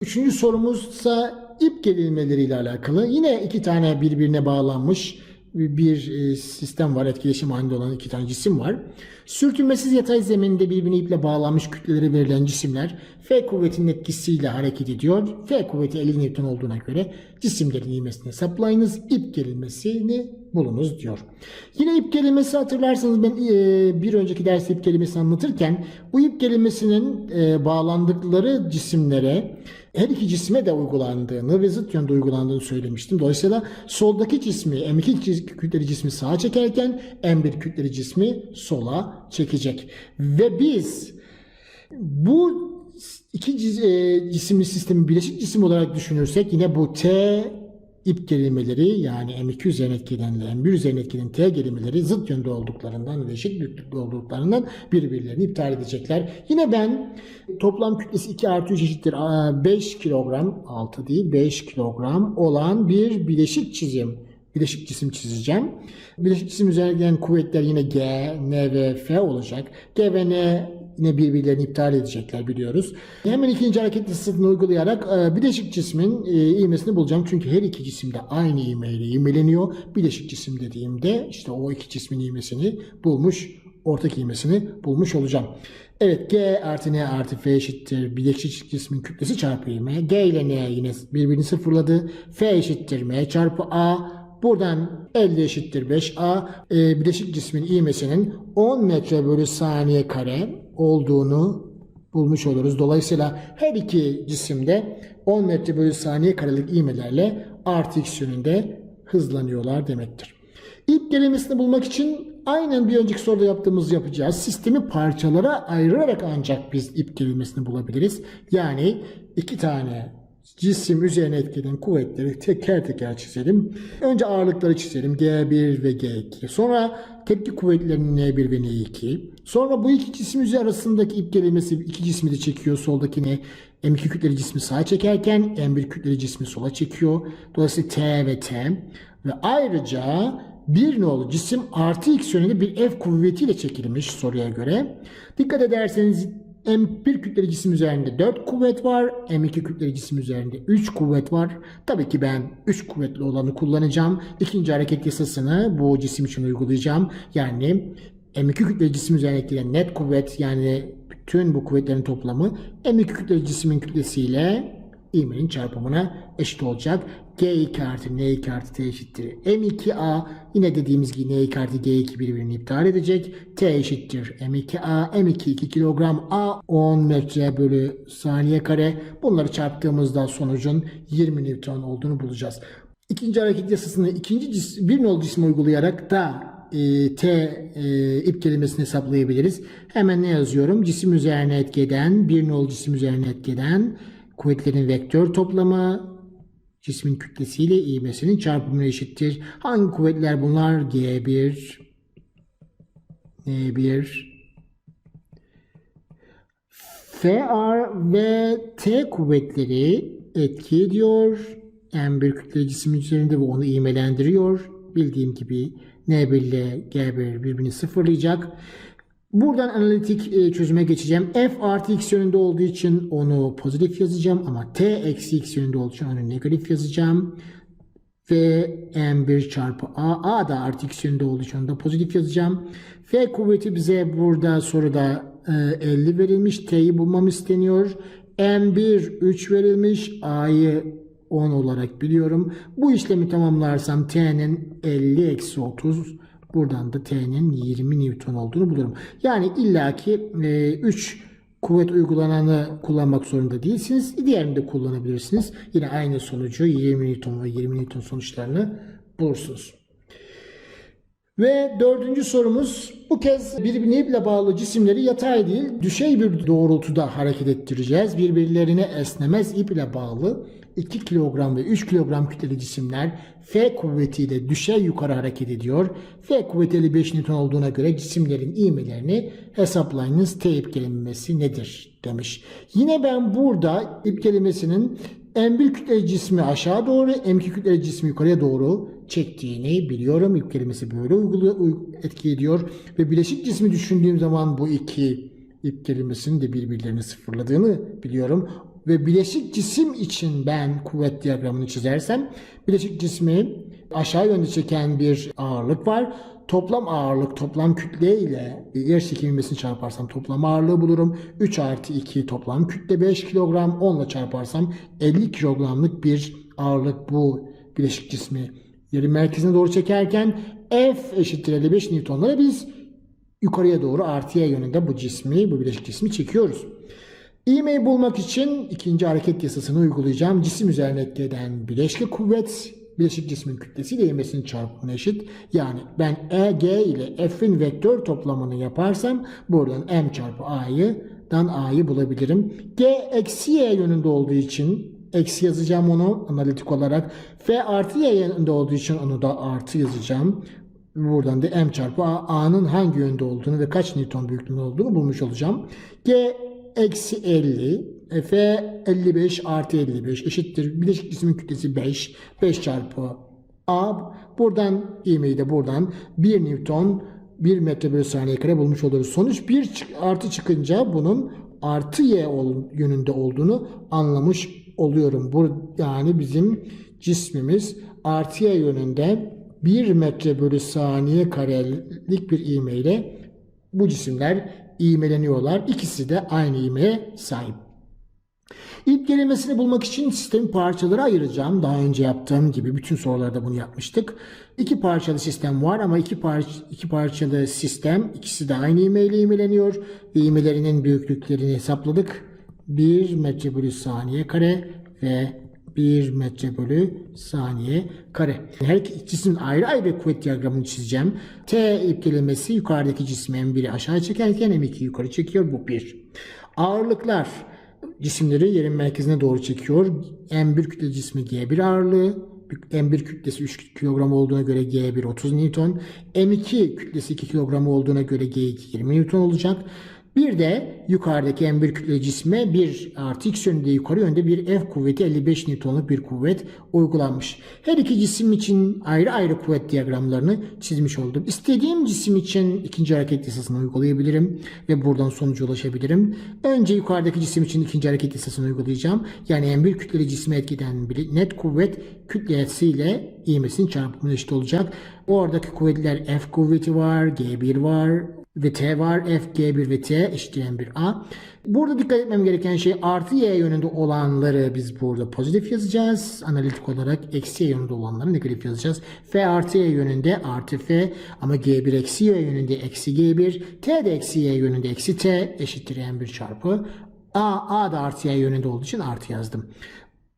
Üçüncü sorumuzsa ip gerilmeleriyle alakalı. Yine iki tane birbirine bağlanmış bir e, sistem var. Etkileşim halinde olan iki tane cisim var. Sürtünmesiz yatay zeminde birbirine iple bağlanmış kütlelere verilen cisimler F kuvvetinin etkisiyle hareket ediyor. F kuvveti 50 Newton olduğuna göre cisimlerin ivmesini hesaplayınız. İp gerilmesini bulunuz diyor. Yine ip gerilmesi hatırlarsanız ben e, bir önceki derste ip gerilmesini anlatırken bu ip gerilmesinin e, bağlandıkları cisimlere her iki cisme de uygulandığını ve zıt yönde uygulandığını söylemiştim. Dolayısıyla soldaki cismi M2 kütleli cismi sağa çekerken M1 kütleli cismi sola çekecek. Ve biz bu iki cis- e, cisimli sistemi bileşik cisim olarak düşünürsek yine bu T ip gerilmeleri yani M2 üzerine etkilenen ile M1 üzerine etkilenen T gerilmeleri zıt yönde olduklarından ve eşit büyüklükte olduklarından birbirlerini iptal edecekler. Yine ben toplam kütlesi 2 artı 3 eşittir aa, 5 kilogram 6 değil 5 kilogram olan bir bileşik çizim bileşik cisim çizeceğim. Bileşik cisim üzerine kuvvetler yine G, N ve F olacak. G ve N yine birbirlerini iptal edecekler biliyoruz. Hemen ikinci hareket listesini uygulayarak e, bileşik cismin e, ivmesini bulacağım. Çünkü her iki cisim de aynı ivmeyle ivmeleniyor. Bileşik cisim dediğimde işte o iki cismin ivmesini bulmuş, ortak ivmesini bulmuş olacağım. Evet G artı N artı F eşittir bileşik cismin kütlesi çarpı ivme. G ile N yine birbirini sıfırladı. F eşittir M çarpı A. Buradan 50 eşittir 5A. E, bileşik cismin ivmesinin 10 metre bölü saniye kare olduğunu bulmuş oluruz. Dolayısıyla her iki cisimde 10 metre bölü saniye karelik ivmelerle artı x yönünde hızlanıyorlar demektir. İlk gerilmesini bulmak için aynen bir önceki soruda yaptığımız yapacağız. Sistemi parçalara ayırarak ancak biz ip gerilmesini bulabiliriz. Yani iki tane cisim üzerine etkilenen kuvvetleri teker teker çizelim. Önce ağırlıkları çizelim. G1 ve G2. Sonra tepki kuvvetlerinin N1 ve N2. Sonra bu iki cisim üzeri arasındaki ip gerilmesi iki cismi de çekiyor. Soldakini M2 kütleli cismi sağa çekerken M1 kütleli cismi sola çekiyor. Dolayısıyla T ve T. Ve ayrıca bir nolu cisim artı x yönünde bir F kuvvetiyle çekilmiş soruya göre. Dikkat ederseniz M1 kütleli cisim üzerinde 4 kuvvet var. M2 kütleli cisim üzerinde 3 kuvvet var. Tabii ki ben 3 kuvvetli olanı kullanacağım. İkinci hareket yasasını bu cisim için uygulayacağım. Yani M2 kütleli cisim üzerine etkilenen net kuvvet yani bütün bu kuvvetlerin toplamı M2 kütleli cismin kütlesiyle ivmenin çarpımına eşit olacak. G2 artı N2 artı T eşittir. M2A yine dediğimiz gibi N2 artı G2 birbirini iptal edecek. T eşittir. M2A, M2 2 kilogram, A 10 metre bölü saniye kare. Bunları çarptığımızda sonucun 20 Newton olduğunu bulacağız. İkinci hareket yasasını ikinci cis, bir nol cisme uygulayarak da e, T e, ip kelimesini hesaplayabiliriz. Hemen ne yazıyorum? Cisim üzerine etki eden, bir nol cisim üzerine etki eden kuvvetlerin vektör toplamı cismin kütlesiyle ivmesinin çarpımına eşittir. Hangi kuvvetler bunlar? G1, N1, FR ve T kuvvetleri etki ediyor. M1 kütle cisim üzerinde ve onu ivmelendiriyor. Bildiğim gibi N1 ile G1 birbirini sıfırlayacak. Buradan analitik e, çözüme geçeceğim. F artı x yönünde olduğu için onu pozitif yazacağım ama t eksi x yönünde olduğu için onu negatif yazacağım. Ve m1 çarpı a, a da artı x yönünde olduğu için onu da pozitif yazacağım. F kuvveti bize burada soruda e, 50 verilmiş. T'yi bulmam isteniyor. M1 3 verilmiş. A'yı 10 olarak biliyorum. Bu işlemi tamamlarsam T'nin 50 eksi 30 Buradan da T'nin 20 Newton olduğunu bulurum. Yani illaki 3 kuvvet uygulananı kullanmak zorunda değilsiniz. Diğerini de kullanabilirsiniz. Yine aynı sonucu 20 Newton ve 20 Newton sonuçlarını bulursunuz. Ve dördüncü sorumuz bu kez birbirine bağlı cisimleri yatay değil düşey bir doğrultuda hareket ettireceğiz. Birbirlerine esnemez ip ile bağlı 2 kilogram ve 3 kilogram kütleli cisimler F kuvvetiyle düşey yukarı hareket ediyor. F kuvveti 55 Newton olduğuna göre cisimlerin ivmelerini hesaplayınız. T ip kelimesi nedir demiş. Yine ben burada ip kelimesinin M1 kütleli cismi aşağı doğru, M2 kütleli cismi yukarıya doğru çektiğini biliyorum. İp kelimesi böyle uyguluyor, etki ediyor. Ve bileşik cismi düşündüğüm zaman bu iki ip kelimesinin de birbirlerini sıfırladığını biliyorum. Ve bileşik cisim için ben kuvvet diyagramını çizersem bileşik cismi aşağı yönde çeken bir ağırlık var. Toplam ağırlık, toplam kütle ile yer çekilmesini çarparsam toplam ağırlığı bulurum. 3 artı 2 toplam kütle 5 kilogram. 10 ile çarparsam 50 kilogramlık bir ağırlık bu bileşik cismi yerin merkezine doğru çekerken F eşittir 55 Newton'lara biz yukarıya doğru artıya yönünde bu cismi, bu bileşik cismi çekiyoruz. İğmeyi bulmak için ikinci hareket yasasını uygulayacağım. Cisim üzerine etki eden bileşke kuvvet bileşik cismin kütlesiyle ivmesinin çarpımına eşit. Yani ben E, G ile F'in vektör toplamını yaparsam buradan M çarpı A'yı dan A'yı bulabilirim. G eksi Y yönünde olduğu için eksi yazacağım onu analitik olarak. F artı Y yönünde olduğu için onu da artı yazacağım. Buradan da M çarpı A, A'nın hangi yönde olduğunu ve kaç Newton büyüklüğünde olduğunu bulmuş olacağım. G eksi 50, F 55 artı 55 eşittir. Bileşik cismin kütlesi 5. 5 çarpı A. Buradan ivmeyi de buradan 1 Newton 1 metre bölü saniye kare bulmuş oluruz. Sonuç 1 çık- artı çıkınca bunun artı y yönünde olduğunu anlamış oluyorum. Bu yani bizim cismimiz artı y yönünde 1 metre bölü saniye karelik bir ivmeyle bu cisimler ivmeleniyorlar. İkisi de aynı ivmeye sahip. İlk kelimesini bulmak için sistemin parçaları ayıracağım. Daha önce yaptığım gibi bütün sorularda bunu yapmıştık. İki parçalı sistem var ama iki, parça, iki parçalı sistem ikisi de aynı ivmeyle ivmeleniyor. Ve ivmelerinin büyüklüklerini hesapladık. 1 metre bölü saniye kare ve 1 metre bölü saniye kare. Her iki cismin ayrı ayrı kuvvet diyagramını çizeceğim. T ip kelimesi yukarıdaki cismi M1'i aşağı çekerken M2'yi yukarı çekiyor. Bu 1. Ağırlıklar cisimleri yerin merkezine doğru çekiyor. M1 kütle cismi G1 ağırlığı. M1 kütlesi 3 kilogram olduğuna göre G1 30 Newton. M2 kütlesi 2 kilogram olduğuna göre G2 20 Newton olacak. Bir de yukarıdaki M1 kütleli cisme bir artı x yönünde yukarı yönde bir F kuvveti 55 Newton'luk bir kuvvet uygulanmış. Her iki cisim için ayrı ayrı kuvvet diyagramlarını çizmiş oldum. İstediğim cisim için ikinci hareket yasasını uygulayabilirim ve buradan sonuca ulaşabilirim. Önce yukarıdaki cisim için ikinci hareket yasasını uygulayacağım. Yani M1 kütleli cisme etkiden bir net kuvvet kütlesiyle ivmesinin çarpımına eşit olacak. Oradaki kuvvetler F kuvveti var, G1 var, ve T var. F, G1 ve T eşittir M1A. Burada dikkat etmem gereken şey artı Y yönünde olanları biz burada pozitif yazacağız. Analitik olarak eksi Y yönünde olanları negatif yazacağız. F artı Y yönünde artı F ama G1 eksi Y yönünde eksi G1. T de eksi Y yönünde eksi T eşittir M1 çarpı A. A da artı Y yönünde olduğu için artı yazdım.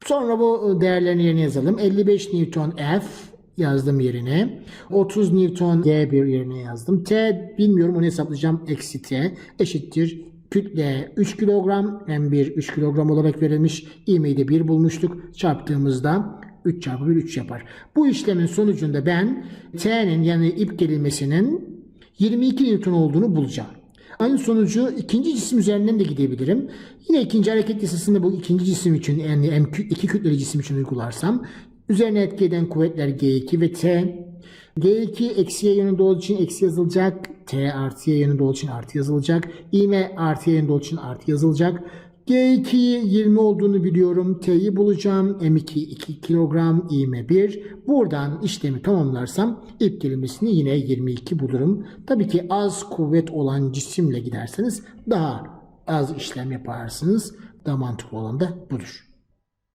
Sonra bu değerlerini yerine yazalım. 55 Newton F yazdım yerine. 30 Newton G1 yerine yazdım. T bilmiyorum onu hesaplayacağım. Eksi T eşittir. Kütle 3 kilogram. M1 3 kilogram olarak verilmiş. İğmeyi de 1 bulmuştuk. Çarptığımızda 3 çarpı 1 3 yapar. Bu işlemin sonucunda ben T'nin yani ip gerilmesinin 22 Newton olduğunu bulacağım. Aynı sonucu ikinci cisim üzerinden de gidebilirim. Yine ikinci hareket yasasını bu ikinci cisim için yani M2 iki kütleli cisim için uygularsam üzerine etki eden kuvvetler G2 ve T. G2 eksi y yönünde olduğu için eksi yazılacak. T artı y yönünde olduğu için artı yazılacak. İğme artı y yönünde olduğu için artı yazılacak. G2 20 olduğunu biliyorum. T'yi bulacağım. M2 2 kilogram, iğme 1. Buradan işlemi tamamlarsam ip kelimesini yine 22 bulurum. Tabii ki az kuvvet olan cisimle giderseniz daha az işlem yaparsınız. Daha mantıklı olan da budur.